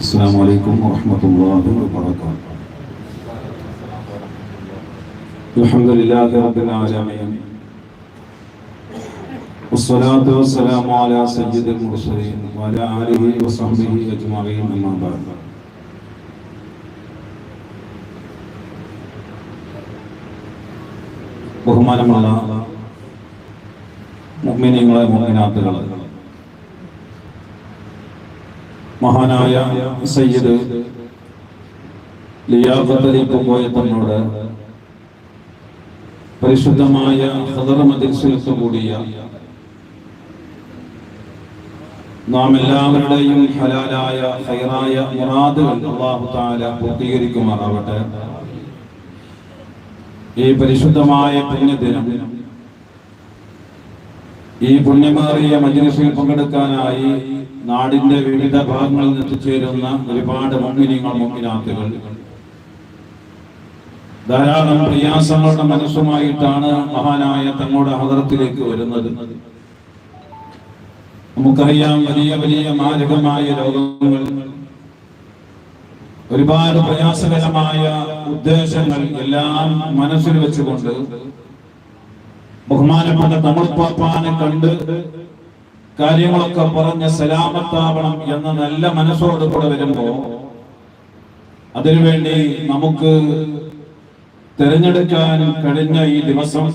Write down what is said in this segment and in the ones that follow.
السلام عليكم ورحمة الله وبركاته الحمد لله رب العالمين والصلاة والسلام على سيد المرسلين وعلى آله وصحبه أجمعين أما بعد ബഹുമാനമുള്ള മുഗ്മിനിങ്ങളെ മുഗ്മിനാത്തുകൾ മഹാനായ സയ്യിദ് ലിയാഖത്തലിപ്പ് പോയ തന്നോട് പരിശുദ്ധമായ ഹദർ മജിൽസിലത്ത് കൂടിയ നാം എല്ലാവരുടെയും ഹലാലായ ഹൈറായ മുറാദ് അള്ളാഹു താല പൂർത്തീകരിക്കുമാറാവട്ടെ. ഈ പരിശുദ്ധമായ പുണ്യദിനം ഈ പുണ്യമേറിയ മജ്ലിസിൽ പങ്കെടുക്കാനായി നാടിന്റെ വിവിധ ഭാഗങ്ങളിൽ എത്തിച്ചേരുന്ന ഒരുപാട് മുമ്മിനിങ്ങൾ മുമ്മിനാത്തുകൾ ധാരാളം പ്രയാസങ്ങളുടെ മനസ്സുമായിട്ടാണ് മഹാനായ തങ്ങളുടെ ഹദറത്തിലേക്ക് വരുന്നത്. നമുക്കറിയാം വലിയ വലിയ മാരകമായ രോഗങ്ങൾ ഒരുപാട് പ്രയാസകരമായ ഉദ്ദേശങ്ങൾ എല്ലാം മനസ്സിൽ വെച്ചുകൊണ്ട് ബഹുമാനപ്പെട്ട തമിഴ്പ്പാപ്പാനെ കണ്ട് കാര്യങ്ങളൊക്കെ പറഞ്ഞ് സലാമത്താവണം എന്ന നല്ല മനസ്സോട് കൂടെ വരുമ്പോ അതിനുവേണ്ടി നമുക്ക് തിരഞ്ഞെടുക്കാൻ കഴിഞ്ഞ ഈ ദിവസം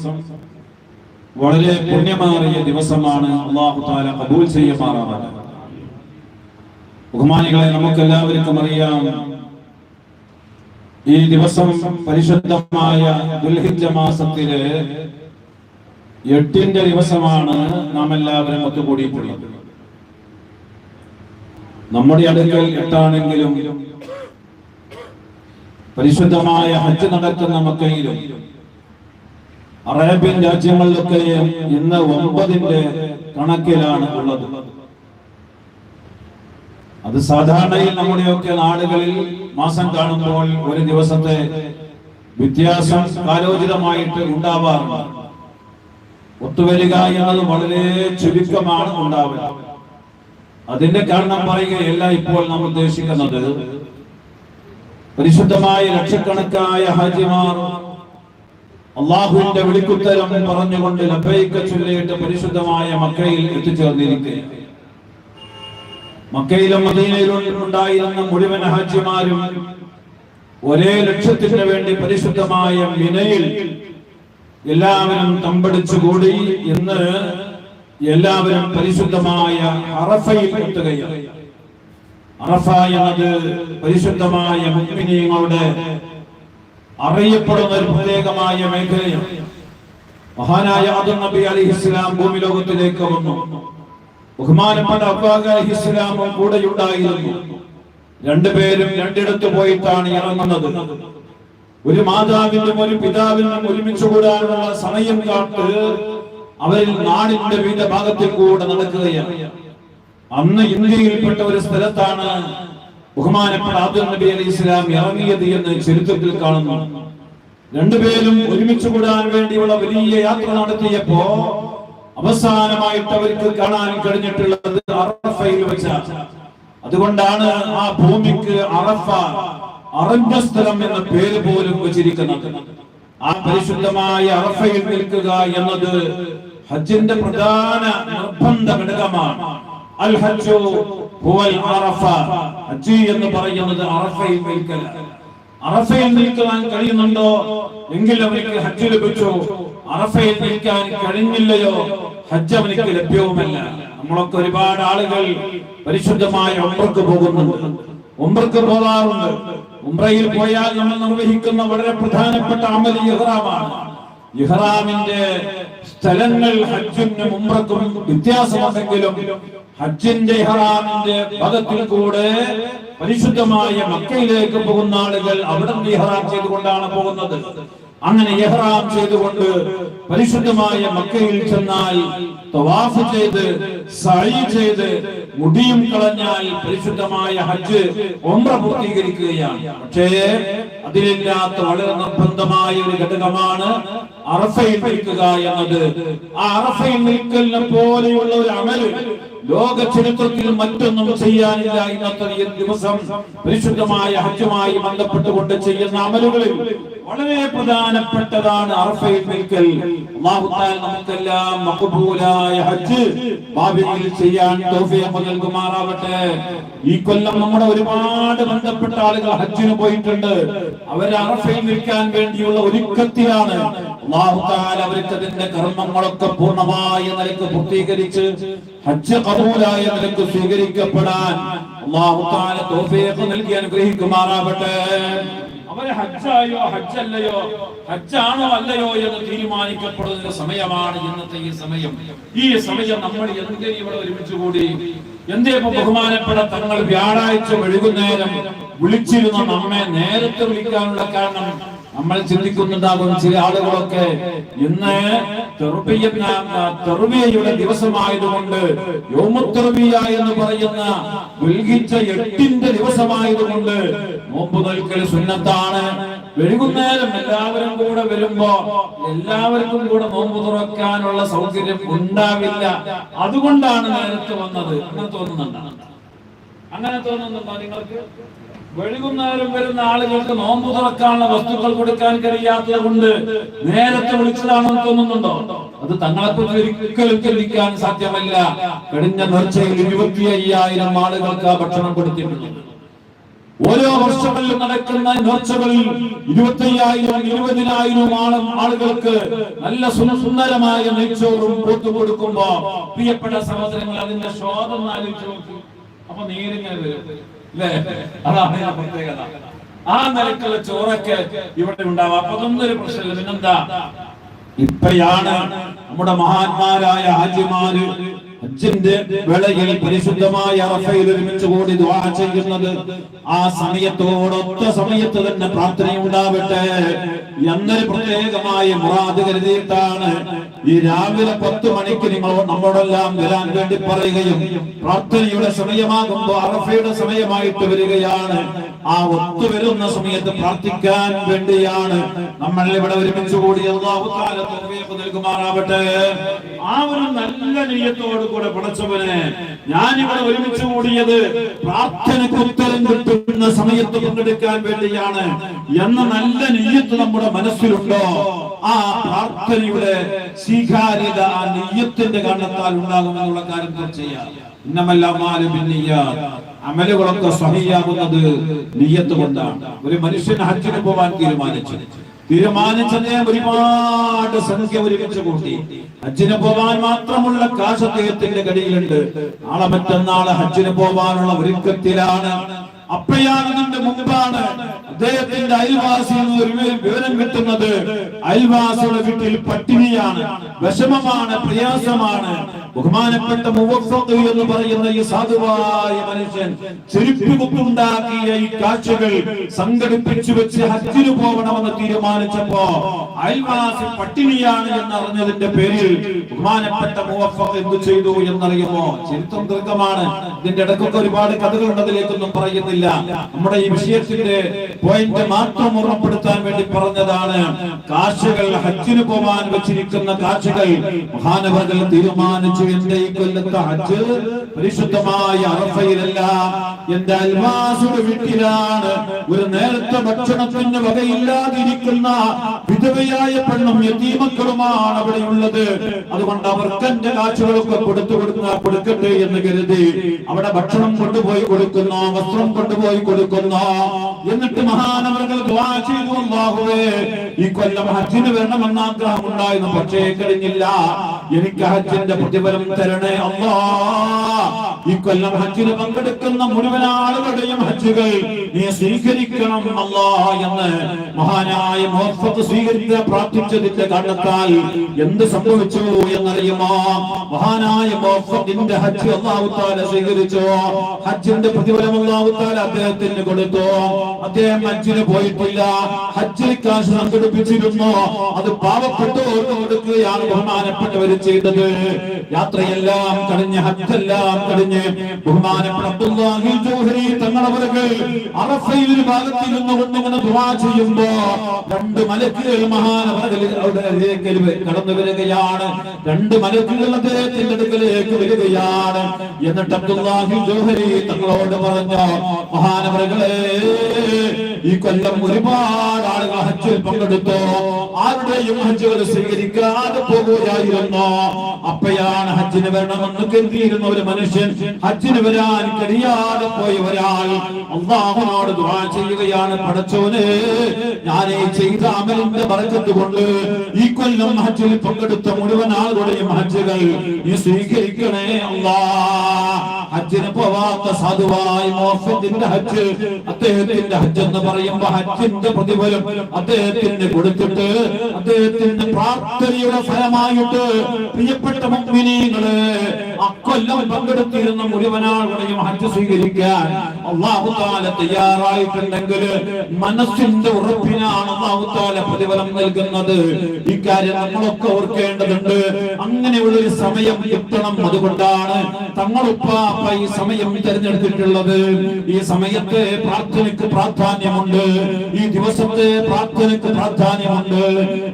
വളരെ പുണ്യമേറിയ ദിവസമാണ് അള്ളാഹു താല കബൂൽ ചെയ്യുമാറാണ് ബഹുമാനികളെ നമുക്ക് എല്ലാവർക്കും അറിയാം ഈ ദിവസം പരിശുദ്ധമായ ദുൽഹിജ മാസത്തിലെ എട്ടിന്റെ ദിവസമാണ് നാം എല്ലാവരും ഒത്തുകൂടിയിട്ടുള്ളത്. നമ്മുടെ അടുക്കൽ എട്ടാണെങ്കിലും പരിശുദ്ധമായ ഹജ്ജ് നടക്കുന്ന മക്കയിലും അറേബ്യൻ രാജ്യങ്ങളിലൊക്കെ ഇന്ന് ഒമ്പതിന്റെ കണക്കിലാണ് ഉള്ളത്. അത് സാധാരണയിൽ നമ്മുടെയൊക്കെ നാടുകളിൽ മാസം കാണുമ്പോൾ ഒരു ദിവസത്തെ വ്യത്യാസം കാലോചിതമായിട്ട് ഉണ്ടാവാറുണ്ട്. ഒത്തുവരിക എന്നത് വളരെ ചുരുക്കമാണ് ഉണ്ടാവുക. അതിന്റെ കാരണം പറയുകയല്ല ഇപ്പോൾ നാം ഉദ്ദേശിക്കുന്നത്. പരിശുദ്ധമായ ലക്ഷക്കണക്കായ ഹാജിമാർ അള്ളാഹുവിന്റെ വിളിക്കുത്തരം പറഞ്ഞുകൊണ്ട് ലബൈക്ക ചൊല്ലിയിട്ട് പരിശുദ്ധമായ മക്കയിൽ എത്തിച്ചേർന്നിരിക്കുകയാണ്. മക്കയിലും മദീനയിലും ഉണ്ടായിരുന്ന മുഴുവൻ ഹാജിമാരും ഒരേ ലക്ഷ്യത്തിന് വേണ്ടി പരിശുദ്ധമായ മിനയിൽ എല്ലാവരും തമ്പടിച്ചുകൂടി ഇന്ന് എല്ലാവരും പരിശുദ്ധമായ അറഫയിൽ എത്തുകയാണ്. അറഫ എന്നത് പരിശുദ്ധമായ മുഗ്മിനിയങ്ങളുടെ അറിയപ്പെടുന്ന ഒരു പ്രത്യേകമായ മേഖലയാണ്. മഹാനായ ആദം നബി അലൈഹി ഇസ്ലാം ഭൂമി ലോകത്തിലേക്ക് വന്നു. ബഹുമാനപ്പെട്ട അബ്ബാഖ് അലി ഇസ്ലാമും കൂടെയുണ്ടായിരുന്നു. രണ്ടുപേരും രണ്ടിടത്ത് പോയിട്ടാണ് ഇറങ്ങുന്നത്. ഒരു മാതാവിനും ഒരു പിതാവിനും ഒരുമിച്ച് കൂടാനുള്ള സമയം കാട്ട് അവരിൽ നാടിന്റെ വിവിധ ഭാഗത്തിൽ കൂടെ നടക്കുകയാണ്. അന്ന് ഇന്ത്യയിൽപ്പെട്ട ഒരു സ്ഥലത്താണ് ബഹുമാനപ്പെട്ട ആദം നബി അലൈഹി ഇസ്ലാം ഇറങ്ങിയത് എന്ന് ചരിത്രത്തിൽ കാണുന്നു. രണ്ടുപേരും ഒരുമിച്ച് കൂടാൻ വേണ്ടിയുള്ള വലിയ യാത്ര നടത്തിയപ്പോ അവസാനമായിട്ട് അവർക്ക് കാണാൻ കഴിഞ്ഞിട്ടുള്ളത് അറഫയിൽ വെച്ചാണ്. അതുകൊണ്ടാണ് ആ ഭൂമിക്ക് അറഫ അറഞ്ഞ സ്ഥലം എന്ന പേര് പോലും വെച്ചിരിക്കുന്നത്. ആ പരിശുദ്ധമായ അറഫയിൽ നിൽക്കുക എന്നത് ഹജ്ജിന്റെ പ്രധാന നിർബന്ധ ഘടകമാണ് അൽ ഹജ്ജു ഹുവൽ അറഫ. ഹജ്ജ് എന്ന് പറയുന്നത് അറഫയിൽ നിൽക്കൽ. അറഫയിൽ നിൽക്കാൻ കഴിയുന്നുണ്ടോ? എങ്കിൽ അവർക്ക് ഹജ്ജ് ലഭിച്ചു. അറഫയിൽ നിൽക്കാൻ കഴിഞ്ഞില്ലയോ? ഹജ്ജ് അവനിക്ക് ലഭ്യവുമല്ല. നമ്മളൊക്കെ ഒരുപാട് ആളുകൾ പരിശുദ്ധമായ ഒമ്പർക്ക് പോകുന്നുണ്ട്. ഒമ്പർക്ക് പോകാറുണ്ട്. ഉംറയിൽ പോയാൽ നമ്മൾ നിർവഹിക്കുന്ന വളരെ പ്രധാനപ്പെട്ട അമൽ ഇഹ്റാമാണ്. ഇഹ്റാമിന്റെ സ്ഥലങ്ങൾ ഹജ്ജിനും ഉംറക്കും വ്യത്യാസമുണ്ടെങ്കിലും ഹജ്ജിന്റെ ഇഹ്റാമിന്റെ പദത്തിൽ കൂടെ പരിശുദ്ധമായ മക്കയിലേക്ക് പോകുന്ന ആളുകൾ അവിടെ നിന്ന് ഇഹ്റാം ചെയ്തുകൊണ്ടാണ് പോകുന്നത്. അങ്ങനെ ഇഹ്റാം ചെയ്തുകൊണ്ട് പരിശുദ്ധമായ മക്കയിൽ ചെന്നാൽ തവാഫ് ചെയ്ത് സൈ ചെയ്ത് മുടിയും കളഞ്ഞാൽ പരിശുദ്ധമായ ഹജ്ജ് ഒമ്ര പൂർത്തീകരിക്കുകയാണ്. പക്ഷേ അതിലില്ലാത്ത വളരെ നിർബന്ധമായ ഒരു ഘടകമാണ് അറഫയിൽ നിൽക്കുക എന്നത്. ആ അറഫയിൽ നിൽക്കലിനെ പോലെയുള്ള ഒരു അമൽ ലോക ചരിത്രത്തിൽ മറ്റൊന്നും ചെയ്യാനില്ല ഇന്നത്തെ ഈ ദിവസം പരിശുദ്ധമായ ഹജ്ജുമായി ബന്ധപ്പെട്ടുകൊണ്ട് ചെയ്യുന്ന അമലുകളിൽ വളരെ പ്രധാനപ്പെട്ടതാണ് അറഫയിൽ നിൽക്കൽ നമുക്കെല്ലാം മഖബൂലായ ഹജ്ജ് ചെയ്യാൻ നൽകുമാറാവട്ടെ. ഈ കൊല്ലം നമ്മുടെ ഒരുപാട് ബന്ധപ്പെട്ട ആളുകൾ ഹജ്ജിന് പോയിട്ടുണ്ട്. അവർ അറഫയിൽ നിൽക്കാൻ വേണ്ടിയുള്ള ഒരുക്കത്തിലാണ്. തആല അവർക്ക് അതിന്റെ കർമ്മങ്ങളൊക്കെ പൂർണമായ നിലയ്ക്ക് പൂർത്തീകരിച്ച് ഹജ്ജ് കബൂലായ നിലയ്ക്ക് സ്വീകരിക്കപ്പെടാൻ അല്ലാഹു തആല തൗഫീഖ് നൽകി അനുഗ്രഹിക്കുമാറാവട്ടെ അവരെ ഹജ്ജായോ ഹജ്ജല്ലയോ ഹജ്ജാണോ അല്ലയോ എന്ന് തീരുമാനിക്കപ്പെടുന്ന സമയമാണ് ഇന്നത്തെ ഈ സമയം. ഈ സമയം നമ്മൾ എന്തിനു ഇവിടെ ഒരുമിച്ച് കൂടി? എന്തേ ബഹുമാനപ്പെട്ട തങ്ങൾ വ്യാഴാഴ്ച വൈകുന്നേരം വിളിച്ചിരുന്ന നമ്മെ നേരത്തെ വിളിക്കാനുള്ള കാരണം നമ്മൾ ചിന്തിക്കുന്നുണ്ടാകും ചില ആളുകളൊക്കെ ഇന്ന് തെറുബിയയുടെ ദിവസമായതുകൊണ്ട് യോമുത്തെറുബിയ എന്ന് പറയുന്ന ഉൽഹിച്ച എട്ടിന്റെ ദിവസമായതുകൊണ്ട് നോമ്പ് നോൽക്കൽ സുന്നത്താണ്. വൈകുന്നേരം എല്ലാവരും കൂടെ വരുമ്പോ എല്ലാവർക്കും കൂടെ നോമ്പ് തുറക്കാനുള്ള സൗകര്യം ഉണ്ടാവില്ല. അതുകൊണ്ടാണ് നേരത്തെ വന്നത്. അങ്ങനെ തോന്നുന്നുണ്ടോ? അങ്ങനെ തോന്നുന്നുണ്ടോ നിങ്ങൾക്ക്? വൈകുന്നേരം വരുന്ന ആളുകൾക്ക് നോമ്പ് തുറക്കാനുള്ള വസ്തുക്കൾ കൊടുക്കാൻ കഴിയാത്തത് കൊണ്ട് നേരത്തെ വിളിച്ചതാണെന്ന് തോന്നുന്നുണ്ടോ? അത് തങ്ങളെക്കുറിച്ച് ഒരിക്കലും ചിന്തിക്കാൻ സാധ്യമല്ല. കഴിഞ്ഞ നേർച്ചയിൽ ഇരുപത്തി അയ്യായിരം ആളുകൾക്ക് ആ ഭക്ഷണം കൊടുത്തിട്ടുണ്ട്. ഓരോ വർഷങ്ങളിലും നടക്കുന്ന നേർച്ചകളിൽ ഇരുപത്തി അയ്യായിരം ഇരുപതിനായിരം ആളും ആളുകൾക്ക് നല്ല സുന്ദരമായ നെയ്ച്ചോറും പൂത്തു കൊടുക്കുമ്പോ പ്രിയപ്പെട്ട സഹോദരങ്ങൾ അതിന്റെ ശോധം ആലോചിച്ചു അപ്പൊ നേരിങ്ങനെ വരും. അല്ലേ അതാണ് അതിന്റെ പ്രത്യേകത. ആ നിലക്കുള്ള ചോറൊക്കെ ഇവിടെ ഉണ്ടാവാം. അപ്പൊ അതൊന്നും ഒരു പ്രശ്നമില്ല. പിന്നെന്താ? ഇപ്പയാണ് നമ്മുടെ മഹാന്മാരായ ഹാജിമാര് ഹജ്ജിന്റെ വേളയിൽ പരിശുദ്ധമായ അറഫയിൽ ഒരുമിച്ച് കൂടി ദുആ ചെയ്യുന്നത് ആ സമയത്തോടൊത്ത സമയത്ത് തന്നെ പ്രാർത്ഥന ഉണ്ടാവട്ടെ എന്നൊരു പ്രത്യേകമായ മുറാദ് കരുതിയിട്ടാണ് ഈ രാവിലെ പത്ത് മണിക്ക് നിങ്ങൾ നമ്മളോടെല്ലാം വരാൻ വേണ്ടി പറയുകയും പ്രാർത്ഥനയുടെ സമയമാകുമ്പോൾ അറഫയുടെ സമയമായിട്ട് വരികയാണ്. ആ ഒത്തുവരുന്ന സമയത്ത് പ്രാർത്ഥിക്കാൻ വേണ്ടിയാണ് നമ്മൾ ഇവിടെ ഒരുമിച്ച് കൂടി തൗഫീഖ് നൽകുമാറാവട്ടെ. ആ ഒരു നല്ല നെയ്യത്തോട് കൂടെ പടച്ചവനെ ഞാനിവിടെ ഒരുമിച്ച് കൂടിയത് പ്രാർത്ഥനയ്ക്ക് ഉത്തരം കിട്ടുന്ന സമയത്ത് പങ്കെടുക്കാൻ വേണ്ടിയാണ് എന്ന നല്ല നെയ്യത്ത് നമ്മുടെ മനസ്സിലുണ്ടോ? ആ പ്രാർത്ഥനയുടെ സ്വീകാര്യത ആ നെയ്യത്തിന്റെ കാരണത്താൽ ഉണ്ടാകുമെന്നുള്ള കാര്യം ചെയ്യാം. അമലുകളൊക്കെ സഹിയാകുന്നത് നെയ്യത്ത് കൊണ്ടാണ്. ഒരു മനുഷ്യൻ ഹജ്ജിന് പോവാൻ തീരുമാനിച്ചു. തീരുമാനിച്ചതേ ഒരുപാട് സംഖ്യ ഒരുമിച്ച് കൂട്ടി. ഹജ്ജിന് പോവാൻ മാത്രമുള്ള കാശ് അദ്ദേഹത്തിന്റെ കടിയിലുണ്ട് നാളെ മറ്റന്നാളെ ഹജ്ജിന് പോവാനുള്ള ഒരുക്കത്തിലാണ്. അപ്പയാണ് ഇതിന്റെ മുമ്പാണ് അദ്ദേഹത്തിന്റെ അയൽവാസിയിൽ നിന്ന് വിവരം കിട്ടുന്നത്. അയൽവാസിയുടെ വീട്ടിൽ പട്ടിണിയാണ്. വിഷമമാണ് പ്രയാസമാണ്. ബഹുമാനപ്പെട്ട എന്ന് പറയുന്ന ഈ സാധുവായ മനുഷ്യൻ ചെരുപ്പ് ഈ കാഴ്ചകൾ സംഘടിപ്പിച്ചു വെച്ച് ഹജ്ജിന് പോകണമെന്ന് തീരുമാനിച്ചപ്പോ അയൽവാസി പട്ടിണിയാണ് എന്നറിഞ്ഞതിന്റെ പേരിൽ ബഹുമാനപ്പെട്ട മുവഫഖ് എന്ത് ചെയ്തു എന്നറിയുമോ? ചരിത്രം ദീർഘമാണ്. ഇതിന്റെ ഇടക്കൊക്കെ ഒരുപാട് കഥകൾ ഉണ്ടതിലേക്കൊന്നും പറയുന്നില്ല. നമ്മുടെ ഈ വിഷയത്തിന്റെ പോയിന്റ് മാത്രം ഉറപ്പെടുത്താൻ വേണ്ടി പറഞ്ഞതാണ് കാഴ്ചകൾ ഹജ്ജിന് പോവാൻ വെച്ചിരിക്കുന്ന കാഴ്ചകൾ മഹാനവർകൾ തീരുമാനിച്ചു ഹജ്ജിന്റെ ഈ കൊല്ലത്തെ ഹജ്ജ് പരിശുദ്ധമായ അറഫയിലെല്ലാം. എന്റെ അൽവാസുടെ വീട്ടിലാണ് ഒരു നേരത്തെ ഭക്ഷണത്തിന് വകയില്ലാതിരിക്കുന്ന വിധവയായ പെണ്ണും യതീമക്കളുമാണ് അവിടെയുള്ളത്. അതുകൊണ്ട് അവർക്ക് എന്റെ കാഴ്ചകളൊക്കെ കൊടുത്തു കൊടുക്കുന്ന കൊടുക്കട്ടെ എന്ന് കരുതി അവിടെ ഭക്ഷണം കൊണ്ടുപോയി കൊടുക്കുന്നു വസ്ത്രം കൊണ്ടുപോയി കൊടുക്കുന്നു. എന്നിട്ട് മഹാനവർകൾ ചെയ്തു ഈ കൊല്ലം ഹജ്ജിന് വരണമെന്ന് ആഗ്രഹമുണ്ടായിരുന്നു പക്ഷേ കഴിഞ്ഞില്ല. എനിക്ക് ഹജ്ജിന്റെ പ്രതിഫലം തരണേ അമ്മാ ഈ കൊല്ലം ഹജ്ജിന് പങ്കെടുക്കുന്ന മുഴുവൻ ആളുകളുടെയും ഹജ്ജുകൾ നീ സ്വീകരിക്കണം അല്ലാ എന്ന് മഹാനായ മോഹത്ത് സ്വീകരിച്ച് പ്രാർത്ഥിച്ചതിന്റെ കാരണത്താൽ എന്ത് സംഭവിച്ചു എന്നറിയുമോ? മഹാനായ മോഹത്തിന്റെ ഹജ്ജ് അള്ളാഹു താല സ്വീകരിച്ചു? ഹജ്ജിന്റെ പ്രതിഫലം അള്ളാഹു അദ്ദേഹത്തിന് കൊടുത്തു? അദ്ദേഹം ഹജ്ജിന് പോയിട്ടില്ല. ഹജ്ജിൽ കാശ് സംഘടിപ്പിച്ചിരുന്നു. അത് പാവപ്പെട്ടവർക്ക് കൊടുക്കുകയാണ് ബഹുമാനപ്പെട്ടവർ. ചെയ്തത്. യാത്രയെല്ലാം കഴിഞ്ഞ് ഹജ്ജെല്ലാം കഴിഞ്ഞ് തങ്ങളവർക്ക് അറഫയിൽ ഒരു രണ്ട് മലക്കുകൾ കടന്നു വരികയാണ്. രണ്ട് മലക്കുകൾ അദ്ദേഹത്തിന്റെ അടുക്കലേക്ക് വരികയാണ്. എന്നിട്ട് അബ്ദുല്ലാഹി ജോഹരി തങ്ങളോട് പറഞ്ഞു മഹാനവരകളെ ഈ കൊല്ലം ഒരുപാട് ആളുകൾ ഹജ്ജിൽ പങ്കെടുത്തു. ആരുടെയും ഹജ്ജുകൾ സ്വീകരിക്കാതെ പോകുകയായിരുന്നു അപ്പയാണ് ഹജ്ജിന് വരണമെന്ന് കരുതിയിരുന്ന ഒരു മനുഷ്യൻ ഹജ്ജിന് വരാൻ കഴിയാതെ പോയ ഒരാൾ അള്ളാഹുനോട് ദുആ ചെയ്യുകയാണ്. പടച്ചോന് ഞാൻ ഈ ചെയ്ത അമലിന്റെ ബർക്കത്ത് കൊണ്ട് ഈ കൊല്ലം ഹജ്ജിൽ പങ്കെടുത്ത മുഴുവൻ ആളുകളുടെയും ഹജ്ജുകൾ നീ സ്വീകരിക്കണേ അല്ലാ ഹജ്ജിന് പോവാത്ത സാധുവായി മോഫത്തിന്റെ ഹജ്ജ്. അദ്ദേഹത്തിന്റെ ഹജ്ജ് എന്ന് പറയുമ്പോ ഹജ്ജിന്റെ പ്രതിഫലം അദ്ദേഹത്തിന് കൊടുത്തിട്ട് അദ്ദേഹത്തിന്റെ പ്രാർത്ഥനയുടെ ഫലമായിട്ട് പ്രിയപ്പെട്ട മുഗ്മിനീങ്ങൾ അക്കൊല്ലം പങ്കെടുത്തിരുന്ന മുഴുവൻ ആളുകളെയും ഹജ്ജ് സ്വീകരിക്കാൻ അള്ളാഹുത്താല തയ്യാറായിട്ടുണ്ടെങ്കിൽ മനസ്സിന്റെ ഉറപ്പിനാണ് അള്ളാഹുത്താല പ്രതിഫലം നൽകുന്നത്. ഇക്കാര്യം നമ്മളൊക്കെ ഓർക്കേണ്ടതുണ്ട്. അങ്ങനെയുള്ള ഒരു സമയം എത്തണം അതുകൊണ്ടാണ് തങ്ങളുപ്പാപ്പ ഈ സമയം തിരഞ്ഞെടുത്തിട്ടുള്ളത് ഈ സമയത്തെ പ്രാർത്ഥനയ്ക്ക് പ്രാധാന്യമുണ്ട്. ഈ ദിവസത്തെ പ്രാർത്ഥനയ്ക്ക് പ്രാധാന്യമുണ്ട്.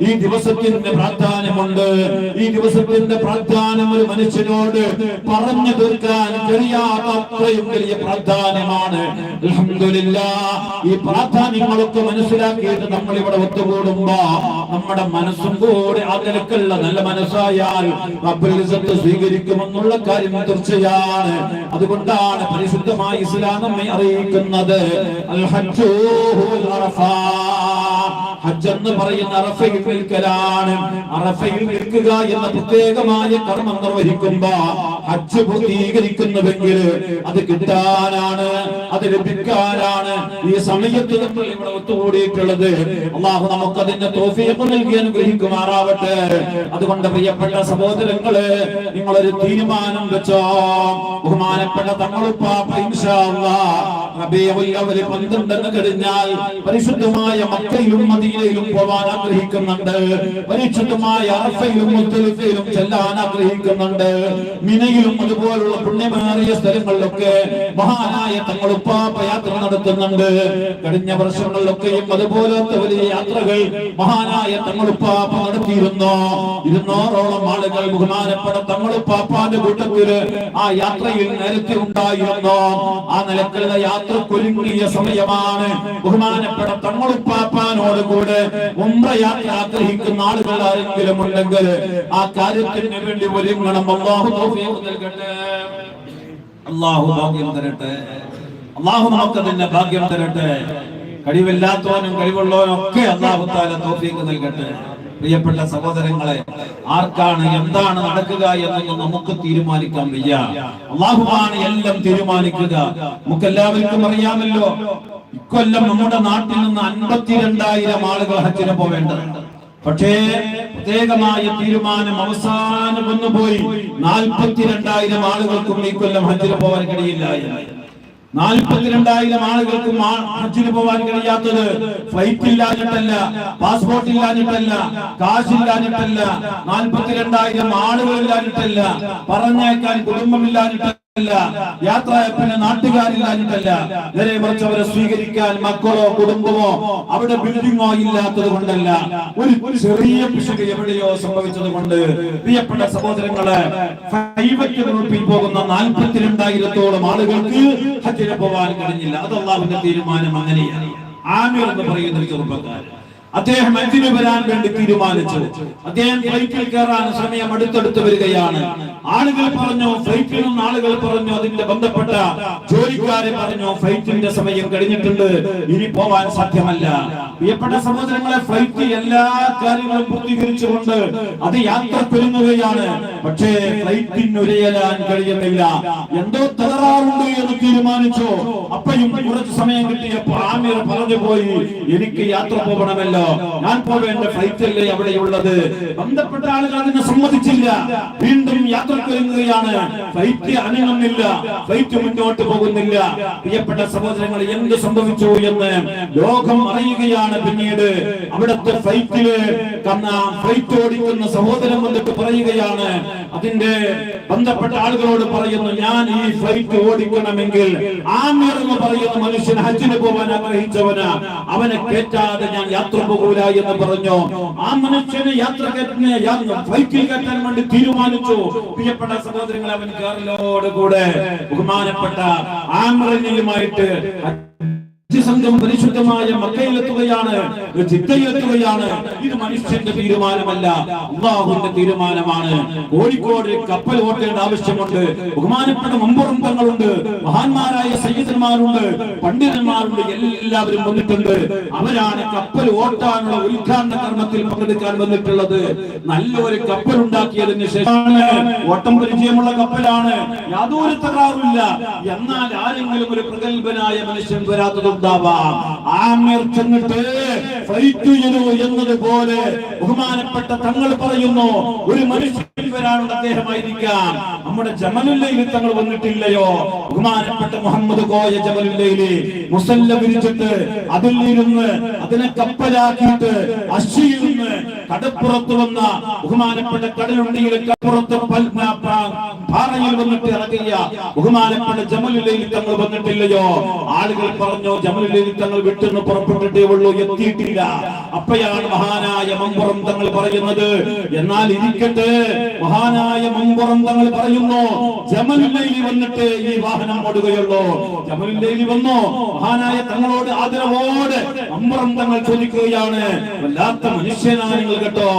ഈ ദിവസത്തിന്റെ പ്രാധാന്യമുണ്ട്. ഈ ദിവസത്തിന്റെ പ്രാധാന്യം ഒരു മനുഷ്യനോട് പറഞ്ഞു തീർക്കാൻ കഴിയാത്തത്രയും വലിയ പ്രാധാന്യമാണ്. ഈ പ്രാധാന്യങ്ങളൊക്കെ മനസ്സിലാക്കിയിട്ട് നമ്മൾ ഇവിടെ ഒത്തുകൂടുമ്പോ നമ്മുടെ മനസ്സും കൂടെ ആ നിലക്കുള്ള നല്ല മനസ്സായാൽ സ്വീകരിക്കുമെന്നുള്ള കാര്യം തീർച്ചയാണ്. അതുകൊണ്ടാണ് പരിശുദ്ധമായി ഇസ്ലാം നമ്മെ അറിയിക്കുന്നത്. അൽ ഹജ്ജു അറഫാ. ഹജ്ജ് എന്ന് പറയുന്ന അറഫയിൽ നിൽക്കലാണ്. അറഫയിൽ നിൽക്കുക എന്ന പ്രത്യേകമായ കർമ്മം നിർവഹിക്കുമ്പോ ഹജ്ജ് പൂർത്തീകരിക്കുന്നുവെങ്കിൽ അത് കിട്ടാനാണ് അത് ലഭിക്കാനാണ് ഈ സമയത്ത് നമ്മൾ ഇവിടെ ഒത്തുകൂടിയിട്ടുള്ളത്. അള്ളാഹു നമുക്ക് അതിന്റെ തോഫിയൊക്കെ നൽകി അനുഗ്രഹിക്കുമാറാവട്ടെ. അതുകൊണ്ട് പ്രിയപ്പെട്ട സഹോദരങ്ങൾ നിങ്ങളൊരു തീരുമാനം വെച്ചോ? ബഹുമാനപ്പെട്ട തങ്ങളുപ്പാപ്പ ഇൻഷാ റബീഉൽ അവ്വൽ പന്ത്രണ്ടെന്ന് കഴിഞ്ഞാൽ പരിശുദ്ധമായ മക്കയിലും മദീനയിലും പോവാൻ ആഗ്രഹിക്കുന്നുണ്ട്. പരിശുദ്ധമായ അറഫയിലും മുത്തലിഫയിലും ചെല്ലാൻ ആഗ്രഹിക്കുന്നുണ്ട്. മിനയിലും അതുപോലുള്ള പുണ്യമേറിയ സ്ഥലങ്ങളിലൊക്കെ മഹാനായ തങ്ങളുപ്പാപ്പ യാത്ര നടത്തുന്നുണ്ട്. കഴിഞ്ഞ വർഷങ്ങളിലൊക്കെയും അതുപോലത്തെ വലിയ യാത്രകൾ മഹാനായ തങ്ങളുപ്പാപ്പ നടത്തിയിരുന്നു. ഇരുന്നൂറോളം ആളുകൾ ബഹുമാനപ്പെട്ട തങ്ങളുപ്പാപ്പാന്റെ കൂട്ടത്തിൽ ആ യാത്രയിൽ നേരത്തെ ഉണ്ടായിരുന്നു. ആ നിലക്കുള്ള യാത്ര കൊരുങ്ങിയ സമയമാണ്. ബഹുമാനപ്പെട്ട തങ്ങളുപ്പാപ്പാനോട് കൂടെ ഉംറ യാത്ര ആഗ്രഹിക്കുന്ന ആളുകൾ ആരെങ്കിലും ഉണ്ടെങ്കിൽ ആ കാര്യത്തിന് വേണ്ടി ഒരുങ്ങണം. അള്ളാഹു നൽകട്ടെ. അള്ളാഹു ഭാഗ്യം തരട്ടെ. അള്ളാഹു നമുക്ക് തന്നെ ഭാഗ്യം തരട്ടെ. കഴിവില്ലാത്തവനും കഴിവുള്ളവനും ഒക്കെ അള്ളാഹു താല തോഫീക്ക് നൽകട്ടെ. പ്രിയപ്പെട്ട സഹോദരങ്ങളെ ആർക്കാണ് എന്താണ് നടക്കുക എന്നൊന്നും നമുക്ക് തീരുമാനിക്കാൻ വയ്യ. അള്ളാഹുവാണ് എല്ലാം തീരുമാനിക്കുക. നമുക്ക് എല്ലാവർക്കും അറിയാമല്ലോ ഇക്കൊല്ലം നമ്മുടെ നാട്ടിൽ നിന്ന് അൻപത്തിരണ്ടായിരം ആളുകൾ ഹജ്ജിന് പോവേണ്ടതുണ്ട് പക്ഷേ പ്രത്യേകമായ തീരുമാനം അവസാനം വന്നുപോയി നാൽപ്പത്തിരണ്ടായിരം ആളുകൾക്കും ഈ കൊല്ലം ഹജ്ജിന് പോകാൻ കഴിയില്ല നാൽപ്പത്തിരണ്ടായിരം ആളുകൾക്കും ഹജ്ജിന് പോകാൻ കഴിയാത്തത് ഫ്ലൈറ്റ് ഇല്ലാഞ്ഞിട്ടല്ല പാസ്പോർട്ട് ഇല്ലാഞ്ഞിട്ടല്ല കാശില്ലാഞ്ഞിട്ടല്ല നാൽപ്പത്തിരണ്ടായിരം ആളുകൾ ഇല്ലാഞ്ഞിട്ടല്ല പറഞ്ഞേക്കാൻ കുടുംബമില്ലാഞ്ഞിട്ടല്ല. യാത്ര പിന്നെ നാട്ടുകാരില്ലാഞ്ഞിട്ടല്ല. നേരെ മറിച്ച് അവരെ സ്വീകരിക്കാൻ മക്കളോ കുടുംബമോ അവിടെ ബിൽഡിങ്ങോ ഇല്ലാത്തത് കൊണ്ടല്ല. ഒരു ചെറിയ പിശക് എവിടെയോ സംഭവിച്ചത് കൊണ്ട് പ്രിയപ്പെട്ട സഹോദരങ്ങളെ പ്രൈവറ്റ് ഗ്രൂപ്പിൽ പോകുന്ന നാൽപ്പത്തിരണ്ടായിരത്തോളം ആളുകൾക്ക് ഹജ്ജിന് പോകാൻ കഴിഞ്ഞില്ല. അത് അള്ളാഹുവിന്റെ തീരുമാനം അങ്ങനെയാണ്. ആമിർ എന്ന് പറയുന്ന ഒരു ചെറുപ്പക്കാരൻ. അദ്ദേഹം എന്തിനു വരാൻ വേണ്ടി തീരുമാനിച്ചു? അദ്ദേഹം ഫ്ലൈറ്റിൽ കയറാൻ സമയം അടുത്തടുത്ത് വരികയാണ്. ആളുകൾ പറഞ്ഞു ഫ്ലൈറ്റിൽ നിന്ന് ആളുകൾ പറഞ്ഞു അതിന്റെ ബന്ധപ്പെട്ട ജോലിക്കാരെ പറഞ്ഞു ഫ്ലൈറ്റിന്റെ സമയം കഴിഞ്ഞിട്ടുണ്ട് ഇനി പോവാൻ സാധ്യമല്ല. പ്രിയപ്പെട്ട സഹോദരങ്ങളെ ഫ്ലൈറ്റ് എല്ലാ കാര്യങ്ങളും പൂർത്തീകരിച്ചുകൊണ്ട് അത് യാത്ര പെരുങ്ങുകയാണ്. പക്ഷേ ഫ്ലൈറ്റിന് ഉരയലാൻ കഴിയുന്നില്ല. എന്തോ തകരാറുണ്ട് എന്ന് തീരുമാനിച്ചു. അപ്പയും കുറച്ച് സമയം കിട്ടിയപ്പോൾ ആമിർ പറഞ്ഞു പോയി എനിക്ക് യാത്ര പോകണമല്ലോ പോകണ്ടല്ലോ ഞാൻ പോവേണ്ട ഫ്ലൈറ്റ് അല്ലേ അവിടെയുള്ളത് ബന്ധപ്പെട്ട ആളുകൾ അതിനെ സമ്മതിച്ചില്ല. വീണ്ടും യാത്രക്കൊരുങ്ങുകയാണ് ഫ്ലൈറ്റ് അനങ്ങുന്നില്ല. ഫ്ലൈറ്റ് മുന്നോട്ട് പോകുന്നില്ല. പ്രിയപ്പെട്ട സഹോദരങ്ങൾ എന്ത് സംഭവിച്ചു എന്ന് ലോകം അറിയുകയാണ് പിന്നീട്. അവിടുത്തെ ഫ്ലൈറ്റിൽ കന്ന ഫ്ലൈറ്റ് ഓടിക്കുന്ന സഹോദരൻ വന്നിട്ട് പറയുകയാണ്. അതിന്റെ ബന്ധപ്പെട്ട ആളുകളോട് പറയുന്നു ഞാൻ ഈ ഫ്ലൈറ്റ് ഓടിക്കണമെങ്കിൽ ആമിർ എന്ന് പറയുന്ന മനുഷ്യൻ ഹജ്ജിന് പോവാൻ ആഗ്രഹിച്ചവന്. അവനെ കേറ്റാതെ ഞാൻ യാത്ര പോകൂല എന്ന് പറഞ്ഞു. ആ മനുഷ്യന് യാത്ര ഫ്ലൈറ്റിൽ കയറ്റാൻ വേണ്ടി തീരുമാനിച്ചു. പ്രിയപ്പെട്ട സഹോദരങ്ങൾ അവൻ കാറിലോട് കൂടെ ബഹുമാനപ്പെട്ട ആമ്രനിയുമായിട്ട് ഹജ്ജ് സംഘം പരിശുദ്ധമായ മക്കയിലെത്തുകയാണ് ജിദ്ദയിലെത്തുകയാണ് ഇത് മനുഷ്യന്റെ തീരുമാനമല്ല അള്ളാഹുവിന്റെ തീരുമാനമാണ്. കോഴിക്കോട് കപ്പൽ ഓട്ടേണ്ട ആവശ്യമുണ്ട് ബഹുമാനപ്പെട്ട മമ്പുറം മഹാന്മാരായ സയ്യിദന്മാരുണ്ട് പണ്ഡിതന്മാരുണ്ട് എല്ലാവരും വന്നിട്ടുണ്ട്. അവരാണ് കപ്പൽ ഓട്ടാനുള്ള ഉദ്ഘാടന കർമ്മത്തിൽ പങ്കെടുക്കാൻ വന്നിട്ടുള്ളത്. നല്ലൊരു കപ്പൽ ഉണ്ടാക്കിയതിന് ശേഷമാണ് ഓട്ടം പരിചയമുള്ള കപ്പലാണ്. യാതൊരു തകരാറുമില്ല. എന്നാൽ ആരെങ്കിലും ഒരു പ്രഗത്ഭനായ മനുഷ്യൻ വരാത്തതുണ്ടാവാം ആമിർ ചെന്നിട്ട് ഫൈറ്റ് ചെയ്തു എന്നതുപോലെ ബഹുമാനപ്പെട്ട തങ്ങൾ പറയുന്നു ഒരു മനുഷ്യൻ വരാനുള്ള അദ്ദേഹമായിരിക്കാം. നമ്മുടെ ജമലുല്ലയിൽ തങ്ങൾ വന്നിട്ടില്ലയോ? ബഹുമാനപ്പെട്ട മുഹമ്മദ് കോയ ജമലുല്ലയിൽ മുസല്ല വിരിച്ചിട്ട് അതിൽ നിന്ന് അതിനെ കപ്പലാക്കിയിട്ട് അശ്വിയിൽ നിന്ന് കടപ്പുറത്ത് വന്ന ബഹുമാനപ്പെട്ട കടലുണ്ടിയിലെ കപ്പുറത്ത് പാറയിൽ വന്നിട്ട് ഇറങ്ങിയ ബഹുമാനപ്പെട്ട ജമലുല്ലയിൽ തങ്ങൾ വന്നിട്ടില്ലയോ? ആളുകൾ പറഞ്ഞു ജമലുല്ലയിൽ തങ്ങൾ വിട്ടെന്ന് പുറപ്പെട്ടിട്ടേ ഉള്ളൂ എത്തിയിട്ടില്ല. അപ്പയാണ് മഹാനായ മമ്പുറം തങ്ങൾ പറയുന്നത്. എന്നാൽ ഇരിക്കട്ടെ മഹാനായ മമ്പുറം തങ്ങൾ പറയുന്നു ജമലിലേലി വന്നിട്ട് ഈ വാഹനം ഓടുകയുള്ളൂ. ജമലിലേലി വന്നു മഹാനായ തങ്ങളോട് ആദരവോടെ മമ്പുറം തങ്ങൾ ചോദിക്കുകയാണ്. വല്ലാത്ത മനുഷ്യനാണ് നിങ്ങൾ കേട്ടോ.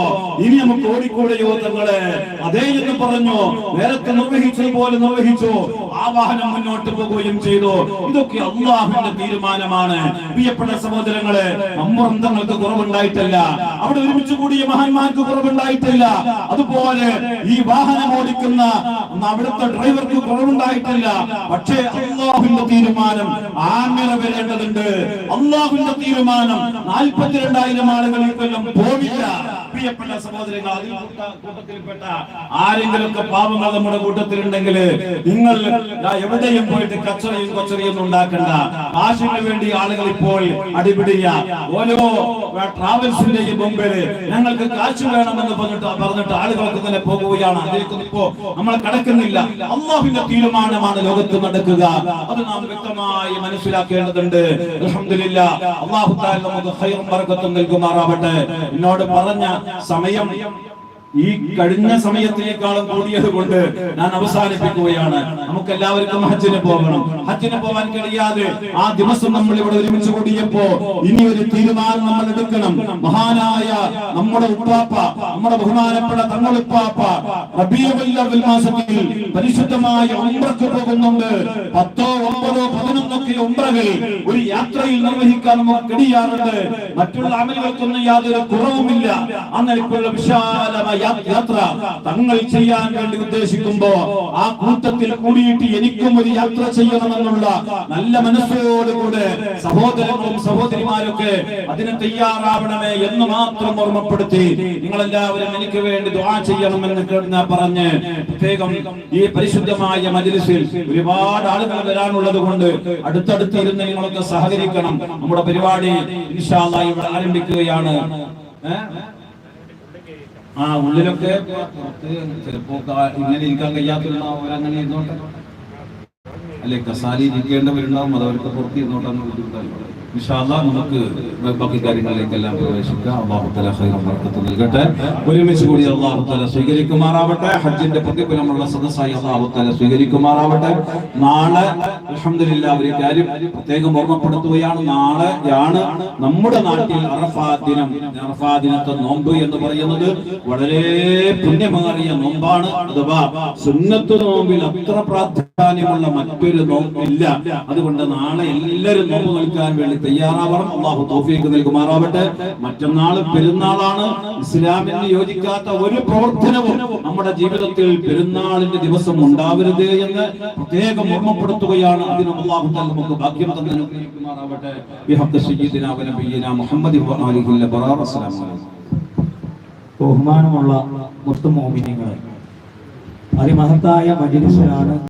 ഇനി നമുക്ക് ഓടിക്കൂടെയോ തങ്ങളെ? അതേ എന്ന് പറഞ്ഞു. നേരത്തെ നിർവഹിച്ചതുപോലെ നിർവഹിച്ചു. ആ വാഹനം മുന്നോട്ട് പോവുകയും ചെയ്തു. ഇതൊക്കെ അള്ളാഹുവിന്റെ തീരുമാനമാണ്. പ്രിയപ്പെട്ട സഹോദരങ്ങളെ അമ്പുറം തങ്ങൾക്ക് കുറവുണ്ടായിട്ടില്ല. അവിടെ ഒരുമിച്ച് കൂടിയ മഹാന്മാർക്ക് കുറവുണ്ടായിട്ടില്ല. അതുപോലെ ഈ വാഹനം ഓടിക്കുന്ന അവിടുത്തെ ഡ്രൈവർക്ക് കുറവുണ്ടായിട്ടില്ല. പക്ഷേ അള്ളാഹുവിന്റെ തീരുമാനം ആമിറ വരേണ്ടതുണ്ട്. അള്ളാഹുവിന്റെ തീരുമാനം നാൽപ്പത്തിരണ്ടായിരം ആളുകൾ ഈ കൊല്ലം പോവില്ല. പ്രിയപ്പെട്ട സഹോദരങ്ങൾ അതിൽ കൂട്ട- കൂട്ടത്തിൽപ്പെട്ട ആരെങ്കിലുമൊക്കെ പാവങ്ങൾ നമ്മുടെ കൂട്ടത്തിലുണ്ടെങ്കിൽ നിങ്ങൾ എവിടെയും പോയിട്ട് കച്ചറയും കൊച്ചറിയും ഉണ്ടാക്കണ്ട. കാശിന് വേണ്ടി ആളുകൾ ഇപ്പോൾ അടിപിടിയ ഓരോ ട്രാവൽസിന്റെയും മുമ്പിൽ ഞങ്ങൾക്ക് കാശ് വേണമെന്ന് പറഞ്ഞിട്ട് പറഞ്ഞിട്ട് ആളുകൾക്ക് തന്നെ പോകുകയാണ്. അതിലേക്ക് ഇപ്പോ നമ്മൾ കടക്കുന്നില്ല. അള്ളാഹുവിന്റെ തീരുമാനമാണ് ലോകത്ത് നടക്കുക. അത് നാം വ്യക്തമായി മനസ്സിലാക്കേണ്ടതുണ്ട്. അൽഹംദുലില്ലാ. അള്ളാഹു നമുക്ക് ഹൈറും ബർക്കത്തും നൽകുമാറാവട്ടെ. എന്നോട് പറഞ്ഞ സമയം ഈ കഴിഞ്ഞ സമയത്തേക്കാളും കൂടിയത് കൊണ്ട് ഞാൻ അവസാനിപ്പിക്കുകയാണ്. നമുക്ക് എല്ലാവർക്കും ഹജ്ജിന് പോകണം. ഹജ്ജിന് പോകാൻ കഴിയാതെ ആ ദിവസം നമ്മൾ ഇവിടെ ഒരുമിച്ച് കൂടിയപ്പോ ഇനി ഒരു തീരുമാനം നമ്മൾ എടുക്കണം. മഹാനായ നമ്മുടെ ഉപ്പാപ്പ നമ്മുടെ ബഹുമാനപ്പെട്ട തങ്ങളുടെ ഉപ്പാപ്പ അവ്വൽ മാസത്തിൽ പരിശുദ്ധമായ ഉംറക്ക് പോകുന്നുണ്ട്. പത്തോ ഒമ്പതോ പതിനൊന്നൊക്കെ ഉംറകൾ ഒരു യാത്രയിൽ നിർവഹിക്കാൻ നമുക്ക് കഴിയാറുണ്ട്. മറ്റുള്ള അമലുകൾക്കൊന്നും യാതൊരു കുറവുമില്ല. ആ വിശാലമായ യാത്ര തങ്ങൾ ചെയ്യാൻ വേണ്ടി ഉദ്ദേശിക്കുമ്പോ ആ കൂട്ടത്തിൽ കൂടിയിട്ട് എനിക്കും ഒരു യാത്ര ചെയ്യണമെന്നുള്ള നല്ല മനസ്സോടുകൂടെ സഹോദരങ്ങളും സഹോദരിമാരൊക്കെ അതിന് തയ്യാറാവണമേ എന്ന് മാത്രം ഓർമ്മപ്പെടുത്തി നിങ്ങളെല്ലാവരും എനിക്ക് വേണ്ടി ദ്വാ ചെയ്യണമെന്ന് പറഞ്ഞ് പ്രത്യേകം ഈ പരിശുദ്ധമായ മജ്ലിസിൽ ഒരുപാട് ആളുകൾ വരാനുള്ളത് കൊണ്ട് അടുത്തടുത്ത് ഇരുന്ന് നിങ്ങളൊക്കെ സഹകരിക്കണം നമ്മുടെ പരിപാടി ഇൻഷാ അല്ലാഹ് ഇവിടെ ആരംഭിക്കുകയാണ് ഏ? ആ ഉള്ളിലൊക്കെ ചിലപ്പോ ഇങ്ങനെ ഇരിക്കാൻ കഴിയാത്തവരുണ്ടാവും അവരങ്ങനെ ഇരുന്നോട്ടെ. അല്ലെ കസാലി ഇരിക്കേണ്ടവരുണ്ടാവും അത് അവർക്ക് പുറത്ത് ഇരുന്നോട്ടെന്ന് ബുദ്ധിമുട്ടല്ലോ നമുക്ക് ബാക്കി കാര്യങ്ങളിലേക്കെല്ലാം പ്രവേശിക്കാം. ഒരുമിച്ച് കൂടി അള്ളാഹുത്തല തല സ്വീകരിക്കുമാറാവട്ടെ. ഹജ്ജിന്റെ പ്രതിഫലമുള്ള സദസ്സായി അള്ളാഹു തല സ്വീകരിക്കുമാറാവട്ടെ. നാളെ അലഹമില്ല ഒരു കാര്യം പ്രത്യേകം ഓർമ്മപ്പെടുത്തുകയാണ്. ആണ് നമ്മുടെ നാട്ടിൽ അറഫാ ദിനം. അറഫാ ദിനത്തെ നോമ്പ് എന്ന് പറയുന്നത് വളരെ പുണ്യമേറിയ നോമ്പാണ്. അഥവാ സുന്നത്ത് നോമ്പിൽ അത്ര പ്രാധാന്യമുള്ള മറ്റൊരു നോമ്പില്ല. അതുകൊണ്ട് നാളെ എല്ലാവരും നോമ്പ് നിൽക്കാൻ വേണ്ടി തയ്യാറാവണം. അള്ളാഹു തോഫിക്ക് നൽകുമാറാവട്ടെ. മറ്റന്നാൾ പെരുന്നാളാണ്. ഇസ്ലാമിന് യോജിക്കാത്ത ഒരു പ്രവർത്തനവും നമ്മുടെ ജീവിതത്തിൽ പെരുന്നാളിന്റെ ദിവസം ഉണ്ടാവരുത് എന്ന് പ്രത്യേകം ഓർമ്മപ്പെടുത്തുകയാണ്. അതിന് അള്ളാഹു നമുക്ക് ഭാഗ്യം തന്നെ അലൈക്കും. ബഹുമാനമുള്ള മുത്തുമോമിനികളെ അതിമഹത്തായ മജിലിസിലാണ്